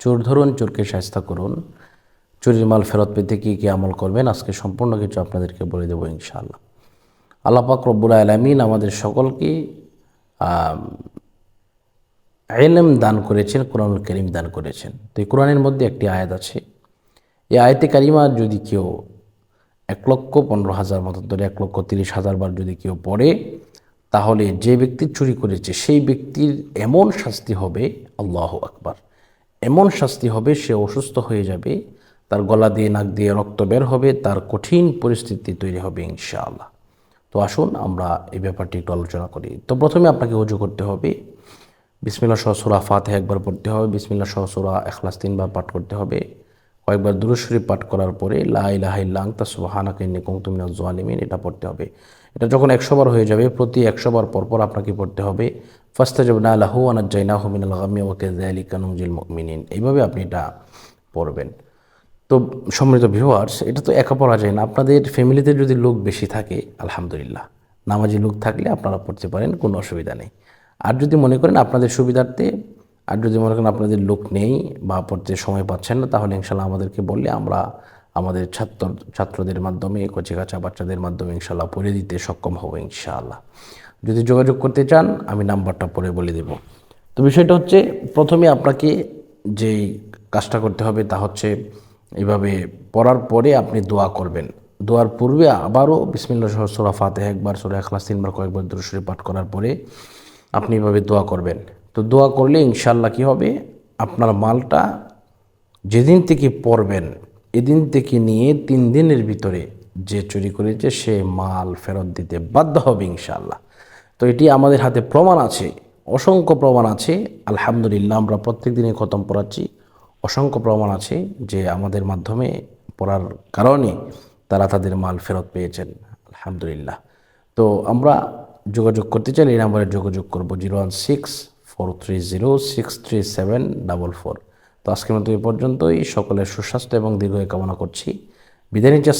চোর ধরুন, চোরকে সাহস্তা করুন। চুরির মাল ফেরত পেতে কী কী আমল করবেন? আজকে সম্পূর্ণ কিছু আপনাদেরকে বলে দেবো ইনশাআল্লাহ। আল্লাহ পাক রব্বুল আলমিন আমাদের সকলকে এলেম দান করেছেন, কোরআনুল করিম দান করেছেন। তো এই কোরআনের মধ্যে একটি আয়াত আছে। এই আয়তে কারিমা যদি কেউ এক লক্ষ পনেরো হাজার মতো ধরে এক লক্ষ তিরিশ হাজার বার যদি কেউ পড়ে, তাহলে যে ব্যক্তি চুরি করেছে, সেই ব্যক্তির এমন শাস্তি হবে, আল্লাহ আকবার। এমন শাস্তি হবে, সে অসুস্থ হয়ে যাবে, তার গলা দিয়ে, নাক দিয়ে রক্ত বের হবে, তার কঠিন পরিস্থিতি তৈরি হবে ইনশাআল্লাহ। তো আসুন, আমরা এই ব্যাপারটি একটু আলোচনা করি। তো প্রথমে আপনাকে উজু করতে হবে। বিসমিল্লা সহ সুরা ফাতে একবার পড়তে হবে বিসমিল্লা সহ সুরা এখলাস তিনবার পাঠ করতে হবে। কয়েকবার দুরুশরী পাঠ করার পরে লাই লাহাই লাং তা সুবাহানাকে নিকুম তুমি জোয়ালিমিন এটা পড়তে হবে। এটা যখন একশো বার হয়ে যাবে, প্রতি একশো বার পরপর আপনাকে পড়তে হবে ফাস্তা জব না লাহু আনাজ্জাইনা হুমিন আলগামিয়া ওকে জায়ালি কানুজিল মিনিন এইভাবে আপনি এটা পড়বেন। তো সম্মানিত ভিউয়ার্স এটা তো একা পড়া যায় না। আপনাদের ফ্যামিলিতে যদি লোক বেশি থাকে, আলহামদুলিল্লাহ। নামাজি লোক থাকলে আপনারা পড়তে পারেন, কোনো অসুবিধা নেই। আর যদি মনে করেন আপনাদের সুবিধার্থে, আর যদি মনে করেন আপনাদের লোক নেই বা পড়তে সময় পাচ্ছেন না, তাহলে ইনশাল্লাহ আমাদেরকে বললে আমরা আমাদের ছাত্র, ছাত্রদের মাধ্যমে কচি কাঁচা বাচ্চাদের মাধ্যমে ইনশাল্লাহ পড়ে দিতে সক্ষম হব ইনশাআল্লাহ। যদি যোগাযোগ করতে চান, আমি নাম্বারটা পরে বলে দেব। তো বিষয়টা হচ্ছে, প্রথমে আপনাকে যেই কাজটা করতে হবে তা হচ্ছে এইভাবে পড়ার পরে আপনি দোয়া করবেন। দোয়ার পূর্বে আবারও বিসমিল্লা সহ সোরা ফাতে একবার, সোরা এখলাস তিনবার কয়েকবার দুরুশরী পাঠ করার পরে আপনি এভাবে দোয়া করবেন। তো দোয়া করলে ইনশাল্লাহ কী হবে? আপনার মালটা যেদিন থেকে পড়বেন এদিন থেকে নিয়ে তিন দিনের ভিতরে যে চুরি করেছে, সে মাল ফেরত দিতে বাধ্য হবে ইনশাল্লাহ তো এটি আমাদের হাতে প্রমাণ আছে, অসংখ্য প্রমাণ আছে। আলহামদুলিল্লাহ, আমরা প্রত্যেক দিনে খতম পড়াচ্ছি। অসংখ্য প্রমাণ আছে যে আমাদের মাধ্যমে পড়ার কারণে তারা তাদের মাল ফেরত পেয়েছেন। আলহামদুলিল্লাহ। তো আমরা যোগাযোগ করতে চাইলে এই নাম্বারে যোগাযোগ করব, zero one six four three zero six three seven double four. তো আজকের মতো এই পর্যন্তই। সকলের সুস্বাস্থ্য এবং দীর্ঘ কামনা করছি। বিদায় নিচ্ছি